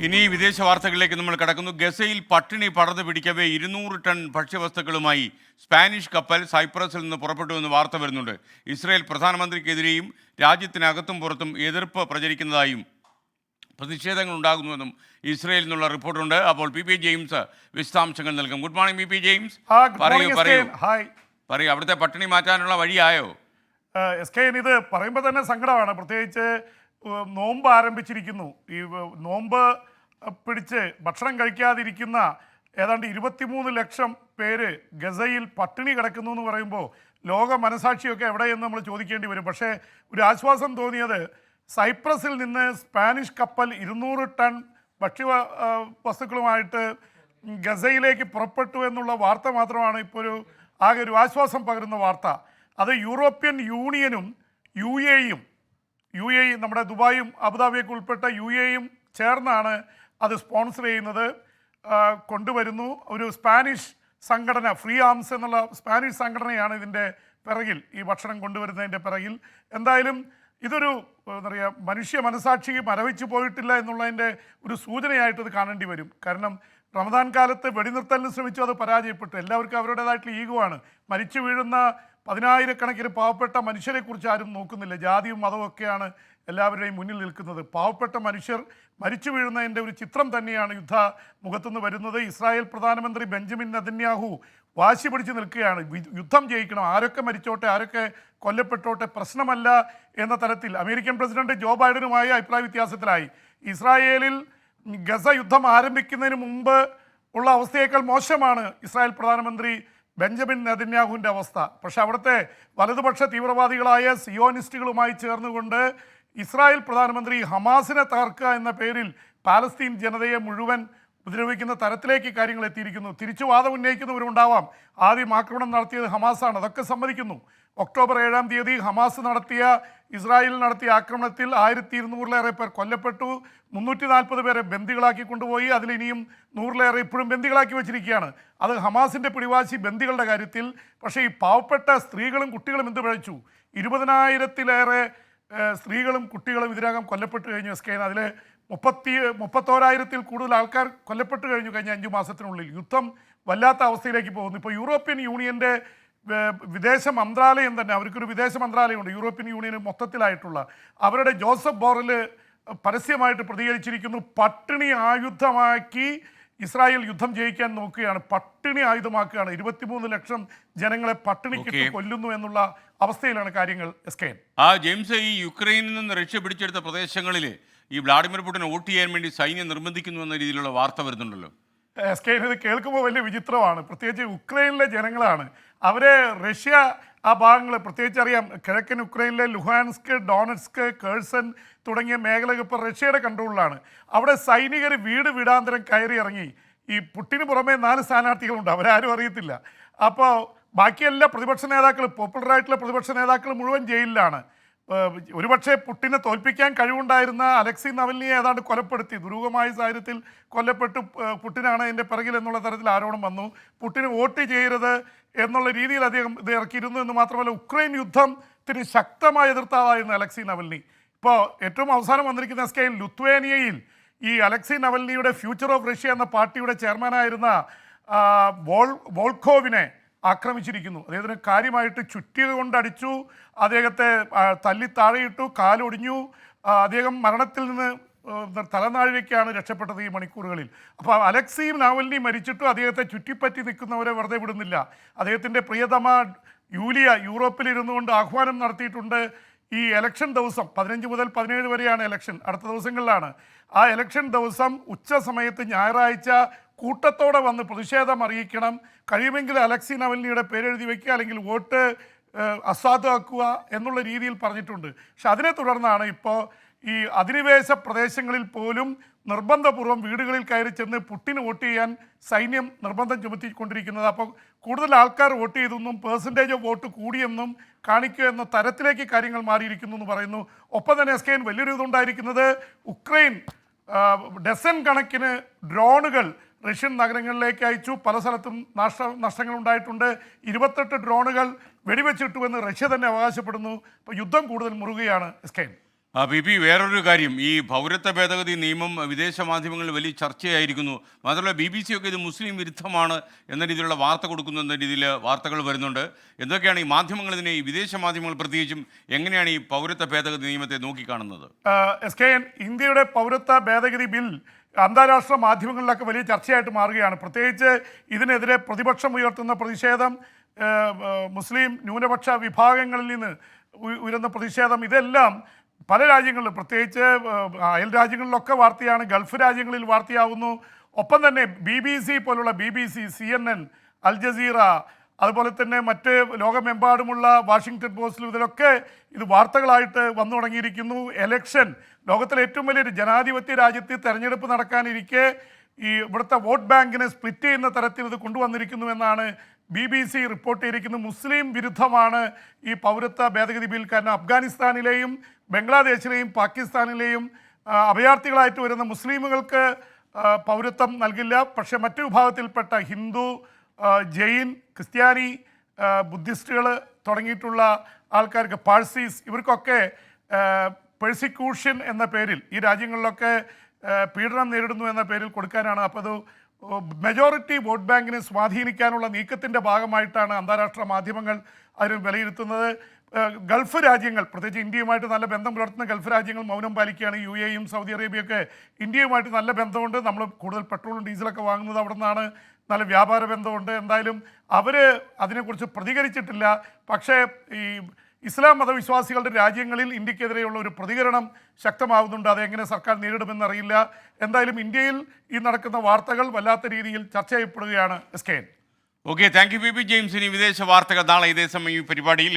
ഇനി വിദേശ വാർത്തകളിലേക്ക് നമ്മൾ കടക്കുന്നു. ഗസയിൽ പട്ടിണി പടർന്നു പിടിക്കവേ ഇരുന്നൂറ് ടൺ ഭക്ഷ്യവസ്തുക്കളുമായി സ്പാനിഷ് കപ്പൽ സൈപ്രസിൽ നിന്ന് പുറപ്പെട്ടു എന്ന് വാർത്ത വരുന്നുണ്ട്. ഇസ്രായേൽ പ്രധാനമന്ത്രിക്കെതിരെയും രാജ്യത്തിനകത്തും പുറത്തും എതിർപ്പ് പ്രചരിക്കുന്നതായും പ്രതിഷേധങ്ങൾ ഉണ്ടാകുന്നുവെന്നും ഇസ്രയേലിൽ നിന്നുള്ള റിപ്പോർട്ടുണ്ട്. അപ്പോൾ പി പി ജെയിംസ് വിശദാംശങ്ങൾ നൽകും. Good morning P P James. പറയൂ പറയൂ. ഹായ്. പറയൂ അവിടുത്തെ പട്ടിണി മാറ്റാനുള്ള വഴിയായോ? എസ് കെ ഇത് പറയുമ്പോൾ തന്നെ സങ്കടമാണ്. പ്രത്യേകിച്ച് നോമ്പ് ആരംഭിച്ചിരിക്കുന്നു. ഈ നോമ്പ് പിടിച്ച് ഭക്ഷണം കഴിക്കാതിരിക്കുന്ന ഏതാണ്ട് ഇരുപത്തിമൂന്ന് ലക്ഷം പേര് ഗസയിൽ പട്ടിണി കിടക്കുന്നു എന്ന് പറയുമ്പോൾ ലോക മനസാക്ഷിയൊക്കെ എവിടെയെന്ന് നമ്മൾ ചോദിക്കേണ്ടി വരും. പക്ഷേ ഒരു ആശ്വാസം തോന്നിയത് സൈപ്രസിൽ നിന്ന് സ്പാനിഷ് കപ്പൽ ഇരുന്നൂറ് ടൺ ഭക്ഷ്യ വസ്തുക്കളുമായിട്ട് ഗസയിലേക്ക് പുറപ്പെട്ടു എന്നുള്ള വാർത്ത മാത്രമാണ് ഇപ്പോൾ ഒരു ആകെ ഒരു ആശ്വാസം പകരുന്ന വാർത്ത. അത് യൂറോപ്യൻ യൂണിയനും യു എയും യു എ നമ്മുടെ ദുബായും അബുദാബിയൊക്കെ ഉൾപ്പെട്ട യു എയും ചേർന്നാണ് അത് സ്പോൺസർ ചെയ്യുന്നത്. കൊണ്ടുവരുന്നു. ഒരു സ്പാനിഷ് സംഘടന ഫ്രീ ആംസ് എന്നുള്ള സ്പാനിഷ് സംഘടനയാണ് ഇതിന്റെ പിറകിൽ ഈ ഭക്ഷണം കൊണ്ടുവരുന്നതിന്റെ പിറകിൽ. എന്തായാലും ഇതൊരു എന്താ പറയുക മനുഷ്യ മനസാക്ഷി മരവിച്ചു പോയിട്ടില്ല എന്നുള്ളതിന്റെ ഒരു സൂചനയായിട്ട് ഇത് കാണേണ്ടി വരും. കാരണം റമദാൻ കാലത്ത് വെടിനിർത്തലിന് ശ്രമിച്ചു അത് പരാജയപ്പെട്ടു. എല്ലാവർക്കും അവരുടേതായിട്ടുള്ള ഈഗോ ആണ്. മരിച്ചു വീഴുന്ന പതിനായിരക്കണക്കിന് പാവപ്പെട്ട മനുഷ്യരെക്കുറിച്ച് ആരും നോക്കുന്നില്ല. ജാതിയും മതവും ഒക്കെയാണ് എല്ലാവരുടെയും മുന്നിൽ നിൽക്കുന്നത്. പാവപ്പെട്ട മനുഷ്യർ മരിച്ചു വീഴുന്നതിന്റെ ഒരു ചിത്രം തന്നെയാണ് യുദ്ധ മുഖത്തുനിന്ന് വരുന്നത്. ഇസ്രായേൽ പ്രധാനമന്ത്രി ബെഞ്ചമിൻ നദന്യാഹു വാശി പിടിച്ച് നിൽക്കുകയാണ്. യുദ്ധം ജയിക്കണം. ആരൊക്കെ മരിച്ചോട്ടെ ആരൊക്കെ കൊല്ലപ്പെട്ടോട്ടെ പ്രശ്നമല്ല എന്ന തരത്തിൽ അമേരിക്കൻ പ്രസിഡന്റ് ജോ ബൈഡനുമായി അഭിപ്രായ വ്യത്യാസത്തിലായി. ഇസ്രായേലിൽ ഗസ യുദ്ധം ആരംഭിക്കുന്നതിന് മുമ്പ് ഉള്ള അവസ്ഥയേക്കാൾ മോശമാണ് ഇസ്രായേൽ പ്രധാനമന്ത്രി ബെഞ്ചമിൻ നെതന്യാഹുവിന്റെ അവസ്ഥ. പക്ഷെ അവിടുത്തെ വലതുപക്ഷ തീവ്രവാദികളായ സിയോനിസ്റ്റുകളുമായി ചേർന്നുകൊണ്ട് ഇസ്രായേൽ പ്രധാനമന്ത്രി ഹമാസിനെ തകർക്കുക എന്ന പേരിൽ പാലസ്തീൻ ജനതയെ മുഴുവൻ ഉപദ്രവിക്കുന്ന തരത്തിലേക്ക് കാര്യങ്ങൾ എത്തിയിരിക്കുന്നു. തിരിച്ചു വാദം ഉന്നയിക്കുന്നവരുണ്ടാവാം. ആദ്യം ആക്രമണം നടത്തിയത് ഹമാസാണ്. അതൊക്കെ സമ്മതിക്കുന്നു. ഒക്ടോബർ ഏഴാം തീയതി ഹമാസ് നടത്തിയ ഇസ്രായേലിൽ നടത്തിയ ആക്രമണത്തിൽ ആയിരത്തി ഇരുന്നൂറിലേറെ പേർ കൊല്ലപ്പെട്ടു. മുന്നൂറ്റി നാൽപ്പത് പേരെ ബന്ദികളാക്കി കൊണ്ടുപോയി. അതിലിനിയും നൂറിലേറെ ഇപ്പോഴും ബന്ദികളാക്കി വെച്ചിരിക്കുകയാണ്. അത് ഹമാസിന്റെ പിടിവാശി ബന്ദികളുടെ കാര്യത്തിൽ. പക്ഷേ ഈ പാവപ്പെട്ട സ്ത്രീകളും കുട്ടികളും എന്ത് പിഴച്ചു? ഇരുപതിനായിരത്തിലേറെ സ്ത്രീകളും കുട്ടികളും ഇതിനകം കൊല്ലപ്പെട്ടു കഴിഞ്ഞു എസ് കെ അതിൽ മുപ്പത്തി മുപ്പത്തോരായിരത്തിൽ കൂടുതൽ ആൾക്കാർ കൊല്ലപ്പെട്ടു കഴിഞ്ഞു കഴിഞ്ഞ അഞ്ചു മാസത്തിനുള്ളിൽ. യുദ്ധം വല്ലാത്ത അവസ്ഥയിലേക്ക് പോകുന്നു. ഇപ്പോൾ യൂറോപ്യൻ യൂണിയന്റെ വിദേശ മന്ത്രാലയം തന്നെ അവർക്കൊരു വിദേശ മന്ത്രാലയമുണ്ട് യൂറോപ്യൻ യൂണിയന് മൊത്തത്തിലായിട്ടുള്ള. അവരുടെ ജോസഫ് ബോറൽ പരസ്യമായിട്ട് പ്രതികരിച്ചിരിക്കുന്നു പട്ടിണി ആയുധമാക്കി ഇസ്രായേൽ യുദ്ധം ജയിക്കാൻ നോക്കുകയാണ്. പട്ടിണി ആയുധമാക്കുകയാണ്. ഇരുപത്തിമൂന്ന് ലക്ഷം ജനങ്ങളെ പട്ടിണിക്കിട്ട്. കൊല്ലുന്നു എന്നുള്ള അവസ്ഥയിലാണ് കാര്യങ്ങൾ എസ് കെ ആ ജെയിംസ് ഈ യുക്രൈനിൽ നിന്ന് റഷ്യ പിടിച്ചെടുത്ത പ്രദേശങ്ങളിൽ ഈ വ്ളാഡിമിർ പുടിനെ വോട്ട് ചെയ്യാൻ വേണ്ടി സൈന്യം നിർബന്ധിക്കുന്നു എന്ന രീതിയിലുള്ള വാർത്ത വരുന്നുണ്ടല്ലോ. എസ് കെ ഇത് കേൾക്കുമ്പോൾ വലിയ വിചിത്രമാണ്. പ്രത്യേകിച്ച് ഉക്രൈനിലെ ജനങ്ങളാണ്. അവരെ റഷ്യ ആ ഭാഗങ്ങൾ പ്രത്യേകിച്ച് അറിയാം. കിഴക്കൻ ഉക്രൈനിലെ ലുഹാൻസ്ക് ഡോണറ്റ്സ്ക് കേഴ്സൺ തുടങ്ങിയ മേഖലകൾ ഇപ്പോൾ റഷ്യയുടെ കൺട്രോളിലാണ്. അവിടെ സൈനികർ വീട് വീടാന്തരം കയറി ഇറങ്ങി. ഈ പുട്ടിന് പുറമെ നാല് സ്ഥാനാർത്ഥികളുണ്ട്. അവരാരും അറിയത്തില്ല. അപ്പോൾ ബാക്കിയെല്ലാ പ്രതിപക്ഷ നേതാക്കളും പോപ്പുലറായിട്ടുള്ള പ്രതിപക്ഷ നേതാക്കൾ മുഴുവൻ ജയിലിലാണ്. ഒരുപക്ഷെ പുട്ടിനെ തോൽപ്പിക്കാൻ കഴിവുണ്ടായിരുന്ന അലക്സി നവൽനിയെ ഏതാണ്ട് കൊലപ്പെടുത്തി. ദുരൂഹമായ സാഹചര്യത്തിൽ കൊല്ലപ്പെട്ടു പുട്ടിനാണ് അതിന്റെ പിറകിൽ എന്നുള്ള തരത്തിൽ ആരോപണം വന്നു. പുട്ടിന് വോട്ട് ചെയ്യരുത് എന്നുള്ള രീതിയിൽ അദ്ദേഹം ഇത് ഇറക്കിയിരുന്നു എന്ന് മാത്രമല്ല ഉക്രൈൻ യുദ്ധത്തിന് ശക്തമായ എതിർത്താവായിരുന്നു അലക്സി നവൽനി. ഇപ്പോൾ ഏറ്റവും അവസാനം വന്നിരിക്കുന്ന സ്കെയിൽ ലുത്വേനിയയിൽ ഈ അലക്സി നവൽനിയുടെ ഫ്യൂച്ചർ ഓഫ് റഷ്യ എന്ന പാർട്ടിയുടെ ചെയർമാനായിരുന്ന വോൾ വോൾക്കോവിനെ ആക്രമിച്ചിരിക്കുന്നു. അദ്ദേഹത്തിന് കാര്യമായിട്ട് ചുറ്റിയത് കൊണ്ടടിച്ചു അദ്ദേഹത്തെ തല്ലി താഴെയിട്ടു കാലൊടിഞ്ഞു. അദ്ദേഹം മരണത്തിൽ നിന്ന് തലനാഴികയ്ക്കാണ് രക്ഷപ്പെട്ടത് ഈ മണിക്കൂറുകളിൽ. അപ്പോൾ അലക്സിയും നാവലിനി മരിച്ചിട്ടും അദ്ദേഹത്തെ ചുറ്റിപ്പറ്റി നിൽക്കുന്നവരെ വെറുതെ വിടുന്നില്ല. അദ്ദേഹത്തിന്റെ പ്രിയതമ യൂലിയ യൂറോപ്പിൽ ഇരുന്നുകൊണ്ട് ആഹ്വാനം നടത്തിയിട്ടുണ്ട് ഈ എലക്ഷൻ ദിവസം പതിനഞ്ച് മുതൽ പതിനേഴ് വരെയാണ് എലക്ഷൻ അടുത്ത ദിവസങ്ങളിലാണ്. ആ എലക്ഷൻ ദിവസം ഉച്ച സമയത്ത് ഞായറാഴ്ച കൂട്ടത്തോടെ വന്ന് പ്രതിഷേധം അറിയിക്കണം. കഴിയുമെങ്കിൽ അലക്സി നവൽനിയുടെ പേരെഴുതി വയ്ക്കുക അല്ലെങ്കിൽ വോട്ട് അസാധുവാക്കുക എന്നുള്ള രീതിയിൽ പറഞ്ഞിട്ടുണ്ട്. പക്ഷെ അതിനെ തുടർന്നാണ് ഇപ്പോൾ ഈ അധിനിവേശ പ്രദേശങ്ങളിൽ പോലും നിർബന്ധപൂർവം വീടുകളിൽ കയറി ചെന്ന് പുട്ടിന് വോട്ട് ചെയ്യാൻ സൈന്യം നിർബന്ധം ചുമത്തിക്കൊണ്ടിരിക്കുന്നത്. അപ്പോൾ കൂടുതൽ ആൾക്കാർ വോട്ട് ചെയ്തെന്നും പേഴ്സന്റേജ് ഓഫ് വോട്ട് കൂടിയെന്നും കാണിക്കുക എന്ന തരത്തിലേക്ക് കാര്യങ്ങൾ മാറിയിരിക്കുന്നു എന്ന് പറയുന്നു. ഒപ്പം തന്നെ എസ് കെ വലിയൊരു ഇതുണ്ടായിരിക്കുന്നത് ഉക്രൈൻ ഡസൻ കണക്കിന് ഡ്രോണുകൾ റഷ്യൻ നഗരങ്ങളിലേക്ക് അയച്ചു. പല സ്ഥലത്തും നഷ്ട നഷ്ടങ്ങൾ ഉണ്ടായിട്ടുണ്ട് ഇരുപത്തെട്ട് ഡ്രോണുകൾ വെടിവെച്ചിട്ടുവെന്ന് റഷ്യ തന്നെ അവകാശപ്പെടുന്നു. അപ്പോൾ യുദ്ധം കൂടുതൽ മുറുകയാണ്. എസ് കെ ആ പി പി വേറൊരു കാര്യം. ഈ പൗരത്വ ഭേദഗതി നിയമം വിദേശ മാധ്യമങ്ങളിൽ വലിയ ചർച്ചയായിരിക്കുന്നു. മാത്രമല്ല ബി ബി സി ഒക്കെ ഇത് മുസ്ലിം വിരുദ്ധമാണ് എന്ന രീതിയിലുള്ള വാർത്ത കൊടുക്കുന്നു എന്ന രീതിയിൽ വാർത്തകൾ വരുന്നുണ്ട്. എന്തൊക്കെയാണ് ഈ മാധ്യമങ്ങൾ ഇതിനെ ഈ വിദേശ മാധ്യമങ്ങൾ പ്രത്യേകിച്ചും എങ്ങനെയാണ് ഈ പൗരത്വ ഭേദഗതി നിയമത്തെ നോക്കിക്കാണുന്നത്? എസ് കെ എൻ ഇന്ത്യയുടെ പൗരത്വ ഭേദഗതി ബിൽ അന്താരാഷ്ട്ര മാധ്യമങ്ങളിലൊക്കെ വലിയ ചർച്ചയായിട്ട് മാറുകയാണ്. പ്രത്യേകിച്ച് ഇതിനെതിരെ പ്രതിപക്ഷം ഉയർത്തുന്ന പ്രതിഷേധം മുസ്ലിം ന്യൂനപക്ഷ വിഭാഗങ്ങളിൽ നിന്ന് ഉയരുന്ന പ്രതിഷേധം ഇതെല്ലാം പല രാജ്യങ്ങളിലും പ്രത്യേകിച്ച് അയൽ രാജ്യങ്ങളിലൊക്കെ വാർത്തയാണ് ഗൾഫ് രാജ്യങ്ങളിൽ വാർത്തയാവുന്നു. ഒപ്പം തന്നെ ബി പോലുള്ള B B C C N N Al Jazeera അതുപോലെ തന്നെ മറ്റ് ലോകമെമ്പാടുമുള്ള വാഷിങ്ടൺ പോസ്റ്റിലും ഇതിലൊക്കെ ഇത് വാർത്തകളായിട്ട് വന്നു തുടങ്ങിയിരിക്കുന്നു. എലക്ഷൻ ലോകത്തിലെ ഏറ്റവും വലിയൊരു ജനാധിപത്യ രാജ്യത്ത് തെരഞ്ഞെടുപ്പ് നടക്കാനിരിക്കെ ഈ ഇവിടുത്തെ വോട്ട് ബാങ്കിനെ സ്പ്ലിറ്റ് ചെയ്യുന്ന തരത്തിൽ ഇത് കൊണ്ടുവന്നിരിക്കുന്നു എന്നാണ് ബി ബി സി റിപ്പോർട്ട് ചെയ്തിരിക്കുന്നത് മുസ്ലിം വിരുദ്ധമാണ് ഈ പൗരത്വ ഭേദഗതി ബിൽ. കാരണം അഫ്ഗാനിസ്ഥാനിലെയും ബംഗ്ലാദേശിലെയും പാകിസ്ഥാനിലെയും അഭയാർത്ഥികളായിട്ട് വരുന്ന മുസ്ലിമുകൾക്ക് പൗരത്വം നൽകില്ല. പക്ഷേ മറ്റു വിഭാഗത്തിൽപ്പെട്ട ഹിന്ദു ജെയിൻ ക്രിസ്ത്യാനി ബുദ്ധിസ്റ്റുകൾ തുടങ്ങിയിട്ടുള്ള ആൾക്കാർക്ക് പാഴ്സീസ് ഇവർക്കൊക്കെ പെഴ്സിക്യൂഷൻ എന്ന പേരിൽ ഈ രാജ്യങ്ങളിലൊക്കെ പീഡനം നേരിടുന്നു എന്ന പേരിൽ കൊടുക്കാനാണ്. അപ്പോൾ അത് മെജോറിറ്റി വോട്ട് ബാങ്കിനെ സ്വാധീനിക്കാനുള്ള നീക്കത്തിന്റെ ഭാഗമായിട്ടാണ് അന്താരാഷ്ട്ര മാധ്യമങ്ങൾ അതിന് വിലയിരുത്തുന്നത്. ഗൾഫ് രാജ്യങ്ങൾ പ്രത്യേകിച്ച് ഇന്ത്യയുമായിട്ട് നല്ല ബന്ധം പുലർത്തുന്ന ഗൾഫ് രാജ്യങ്ങൾ മൗനം പാലിക്കുകയാണ്. യു എയും സൗദി അറേബ്യയൊക്കെ ഇന്ത്യയുമായിട്ട് നല്ല ബന്ധമുണ്ട്. നമ്മൾ കൂടുതൽ പെട്രോളും ഡീസലൊക്കെ വാങ്ങുന്നത് അവിടെ നിന്നാണ് നല്ല വ്യാപാര ബന്ധമുണ്ട്. എന്തായാലും അവർ അതിനെക്കുറിച്ച് പ്രതികരിച്ചിട്ടില്ല. പക്ഷേ ഈ ഇസ്ലാം മതവിശ്വാസികളുടെ രാജ്യങ്ങളിൽ ഇന്ത്യക്കെതിരെയുള്ള ഒരു പ്രതികരണം ശക്തമാവുന്നുണ്ട്. അതെങ്ങനെ സർക്കാർ നേരിടുമെന്നറിയില്ല എന്തായാലും ഇന്ത്യയിൽ ഈ നടക്കുന്ന വാർത്തകൾ വല്ലാത്ത രീതിയിൽ ചർച്ച ചെയ്യപ്പെടുകയാണ്. S K okay thank you P P ജെയിംസിന് വിദേശ വാർത്തകൾ നാളെ ഇതേ സമയം ഈ പരിപാടിയിൽ